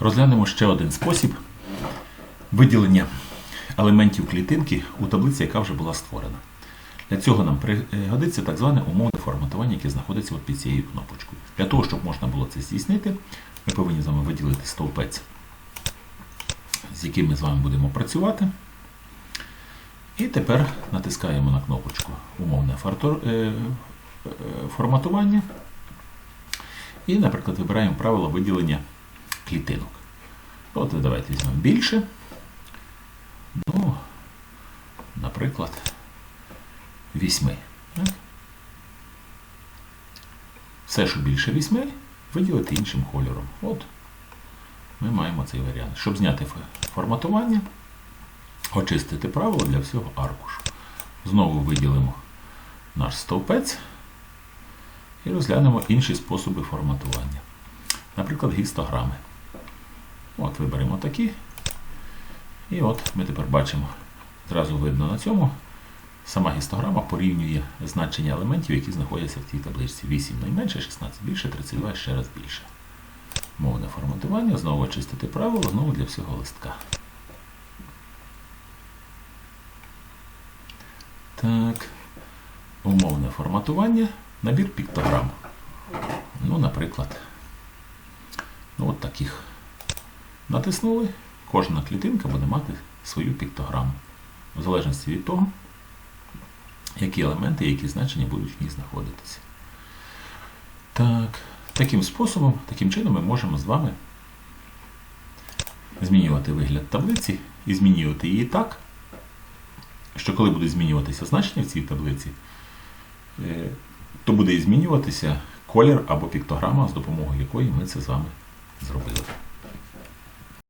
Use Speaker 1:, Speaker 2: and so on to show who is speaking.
Speaker 1: Розглянемо ще один спосіб виділення елементів клітинки у таблиці, яка вже була створена. Для цього нам пригодиться так зване умовне форматування, яке знаходиться от під цією кнопочкою. Для того, щоб можна було це здійснити, ми повинні з вами виділити стовпець, з яким ми з вами будемо працювати. І тепер натискаємо на кнопочку Умовне е, е, форматування. І, наприклад, вибираємо правило виділення клітинок. От давайте візьмемо більше. Ну, наприклад, 8. Так? Все, що більше 8, виділити іншим кольором. От ми маємо цей варіант. Щоб зняти форматування, очистити правило для всього аркушу. Знову виділимо наш стовпець і розглянемо інші способи форматування. Наприклад, гістограми. Виберемо такі. І от ми тепер бачимо, зразу видно на цьому, сама гістограма порівнює значення елементів, які знаходяться в цій табличці. 8 найменше, 16 більше, 32 ще раз більше. Мовне форматування, знову очистити правило, знову для всього листка. Так. Умовне форматування, набір піктограм. Ну, наприклад, ну, от таких. Натиснули, кожна клітинка буде мати свою піктограму. В залежності від того, які елементи, які значення будуть в ній знаходитися. Так, таким способом, таким чином ми можемо з вами змінювати вигляд таблиці і змінювати її так, що коли буде змінюватися значення в цій таблиці, е, то буде і змінюватися колір або піктограма, з допомогою якої ми це з вами зробили.